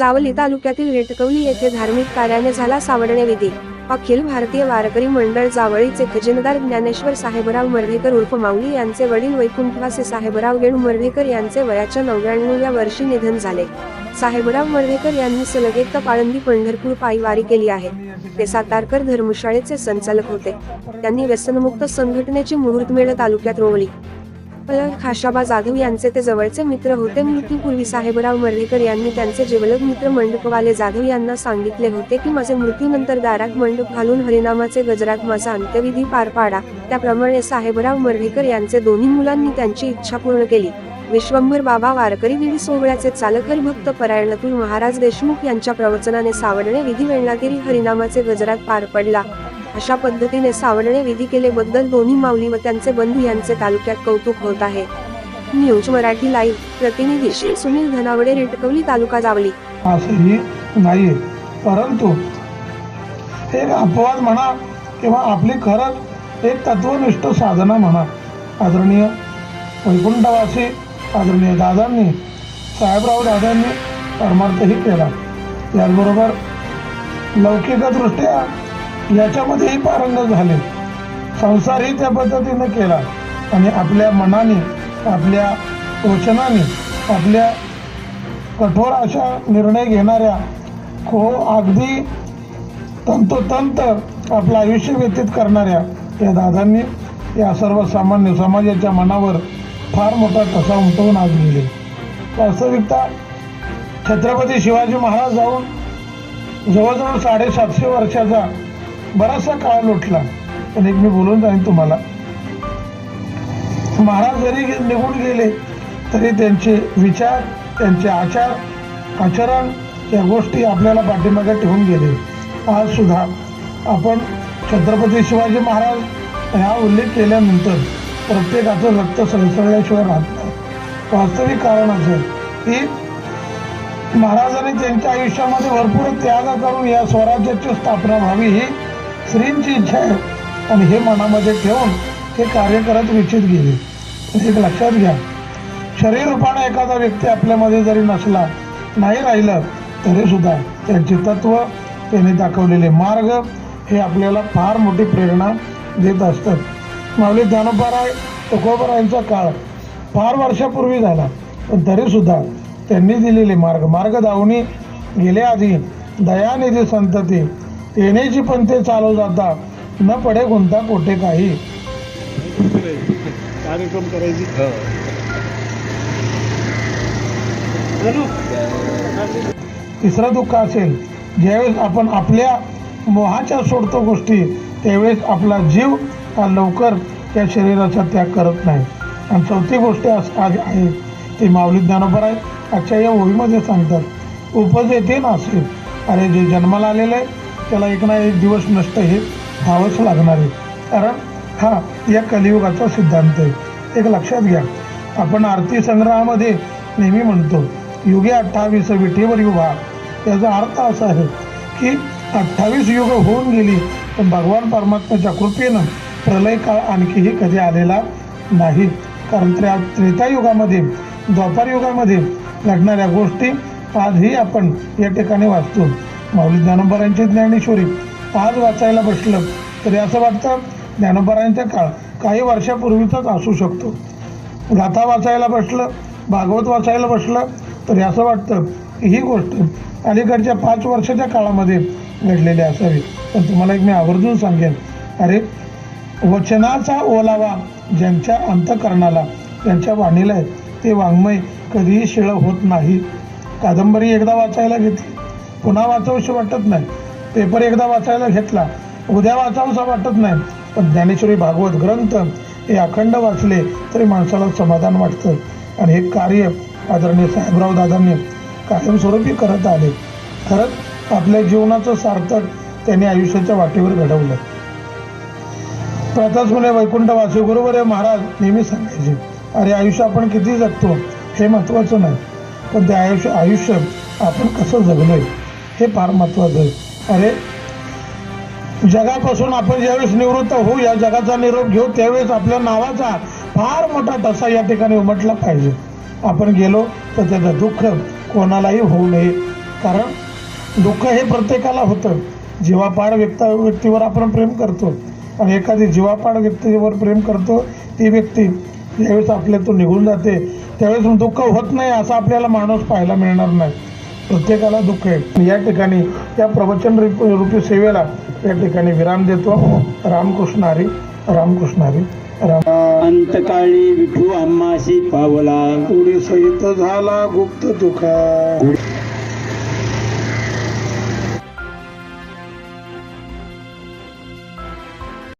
जावली तालुक्यातील रेटकवली येथे धार्मिक कार्याने झाला सावडणे विधी अखिल भारतीय वारकरी मंडळ जावळीचे खजिनदार ज्ञानेश्वर साहेबराव मर्ढेकर उर्फ माऊली यांचे वडील वैकुंठवासी साहेबराव गेणू मर्ढेकर यांचे वयाच्या नव्याण्णव या वर्षी निधन झाले. साहेबराव मर्ढेकर यांनी सलगेत पाळंदी पंढरपूर पायीवारी केली आहे. ते सातारकर धर्मशाळेचे संचालक होते. त्यांनी व्यसनमुक्त संघटनेची मुहूर्तमेळ तालुक्यात रोवली. खाशाबा जाधव यांचे ते जवळचे मित्र होते. मृत्यूपूर्वी साहेबराव मर्ढेकर यांनी त्यांचे जिवलग मित्र मंडपवाले जाधव यांना सांगितले होते की माझे मृत्यूनंतर दारात मंडप घालून हरिनामाचे गजरात माझा अंत्यविधी पार पाडा. त्याप्रमाणे साहेबराव मर्ढेकर यांचे दोन्ही मुलांनी त्यांची इच्छा पूर्ण केली. विश्वंभर बाबा वारकरी विधी सोहळ्याचे चालक भक्त परायणातून महाराज देशमुख यांच्या प्रवचनाने सावडणे विधी वेळणागिरी हरिनामाचे गजरात पार पडला. अशा पद्धतीने सावडणे विधी केलेबद्दल दोन्ही माऊली व त्यांचे बंधू यांचे तालुक्यात कौतुक होत आहे. न्यूज मराठी लाईव्ह प्रतिनिधी श्री सुनील धनावडे रेटकवली तालुका जावली. असंही नाही परंतु एक अपवाद म्हणा किंवा आपली खरंच एक तत्वनिष्ठ साधना म्हणा. आदरणीय वैकुंठवासी आदरणीय दादांनी साहेबराव दादांनी परमार्थही केला. त्याचबरोबर लौकिकदृष्ट्या याच्यामध्येही पारंगत झाले. संसारही त्या पद्धतीनं केला. आणि आपल्या मनाने आपल्या वचनाने आपल्या कठोर अशा निर्णय घेणाऱ्या खो अगदी तंतोतंत आपलं आयुष्य व्यतीत करणाऱ्या या दादांनी या सर्वसामान्य समाजाच्या मनावर फार मोठा ठसा उमटवून आज गेले वास्तविकता छत्रपती शिवाजी महाराज जाऊन जवळजवळ साडेसातशे वर्षाचा बराचसा काळ लोटला. पण एक मी बोलून जाईन तुम्हाला. महाराज जरी निघून गेले तरी त्यांचे विचार त्यांचे आचार आचरण या गोष्टी आपल्याला पाठीमागे ठेवून गेले. आज सुद्धा आपण छत्रपती शिवाजी महाराज ह्या उल्लेख केल्यानंतर प्रत्येकाचं रक्त सळसळल्याशिवाय राहत नाही. वास्तविक कारण असं की महाराजांनी त्यांच्या आयुष्यामध्ये भरपूर त्याग करून या स्वराज्याची स्थापना व्हावी ही श्रींची इच्छा आहे. आणि हे मनामध्ये ठेवून हे कार्य करत विचित गेले. एक लक्षात घ्या. शरीर रूपाने एखादा व्यक्ती आपल्यामध्ये जरी नसला नाही राहिलं तरी सुद्धा त्यांचे तत्व त्यांनी दाखवलेले मार्ग हे आपल्याला फार मोठी प्रेरणा देत असतात. माऊली ज्ञानोबाराय तुकोबरायांचा काळ फार वर्षापूर्वी झाला पण तरीसुद्धा त्यांनी दिलेले मार्ग मार्ग धावणी गेल्याआधी दयानिधी संतती तेनेची पण ते चालू जाता न पडे कोणता कोठे काही. कार्यक्रम करायची. तिसरं दुःख असेल ज्यावेळेस आपण आपल्या मोहाच्या सोडतो गोष्टी त्यावेळेस आपला जीव हा लवकर त्या शरीराचा त्याग करत नाही. आणि चौथी गोष्ट अस- आज आहे ती माऊली ज्ञानोबर आहे आजच्या या ओळीमध्ये सांगतात उपज येते नासे अरे जे जन्माला आलेलं आहे त्याला एक ना एक दिवस नष्ट हे व्हावंच लागणार आहे. कारण हा या कलियुगाचा सिद्धांत आहे. एक लक्षात घ्या. आपण आरती संग्रहामध्ये नेहमी म्हणतो युगे अठ्ठावीस विठेवर युवा. याचा अर्थ असा आहे की अठ्ठावीस युग होऊन गेली पण भगवान परमात्म्याच्या कृपेनं प्रलय काळ आणखीही कधी आलेला नाही. कारण त्र्या त्रेतायुगामध्ये द्वापार युगामध्ये घडणाऱ्या गोष्टी आजही आपण या ठिकाणी वाचतो. माऊली ज्ञानोबारांचे ज्ञानेश्वरी आज वाचायला बसलं. तरी असं वाटतं ज्ञानोबारांचा काळ काही वर्षापूर्वीचाच असू शकतो. गाथा वाचायला बसलं भागवत वाचायला बसलं तरी असं वाटतं की ही गोष्ट अलीकडच्या पाच वर्षाच्या काळामध्ये घडलेली असावी. पण तुम्हाला एक मी आवर्जून सांगेन. अरे वचनाचा ओलावा ज्यांच्या अंतकरणाला त्यांच्या वाणीला आहे ते वाङ्मय कधीही शिळं होत नाही. कादंबरी एकदा वाचायला घेतली. पुन्हा वाचावशी वाटत नाही. पेपर एकदा वाचायला घेतला उद्या वाचावसा वाटत नाही. पण ज्ञानेश्वरी भागवत ग्रंथ हे अखंड वाचले तरी माणसाला समाधान वाटतं. आणि हे कार्य आदरणीय साहेबराव दादांनी कायमस्वरूपी करत आले. खरंच आपल्या जीवनाचं सार्थक त्यांनी आयुष्याच्या वाटेवर घडवलं. प्रथाच मुले गुरुवर हे महाराज नेहमी सांगायचे अरे आयुष्य आपण किती जगतो हे महत्त्वाचं नाही. पण ते आयुष्य आयुष्य आपण कसं जगलोय? हे फार महत्त्वाचं आहे. अरे जगापासून आपण ज्यावेळेस निवृत्त होऊ या जगाचा निरोप घेऊ त्यावेळेस आपल्या नावाचा फार मोठा तसा या ठिकाणी उमटला पाहिजे. आपण गेलो तर त्याचं दुःख कोणालाही होऊ नये. कारण दुःख हे प्रत्येकाला होतं. जीवापाड व्यक्त व्यक्तीवर आपण प्रेम करतो. आणि एखादी जीवापाड व्यक्तीवर प्रेम करतो ती व्यक्ती ज्यावेळेस आपल्यातून निघून जाते त्यावेळेस दुःख होत नाही असा आपल्याला माणूस पाहायला मिळणार नाही. प्रत्येकाला दुःख आहे. या ठिकाणी या प्रवचन रूप- सेवेला या ठिकाणी विराम देतो. रामकृष्ण हरी रामकृष्ण हरी राम. अंतकाळी विठू आम्हाशी पावला. पुढे सहित झाला गुप्त तुका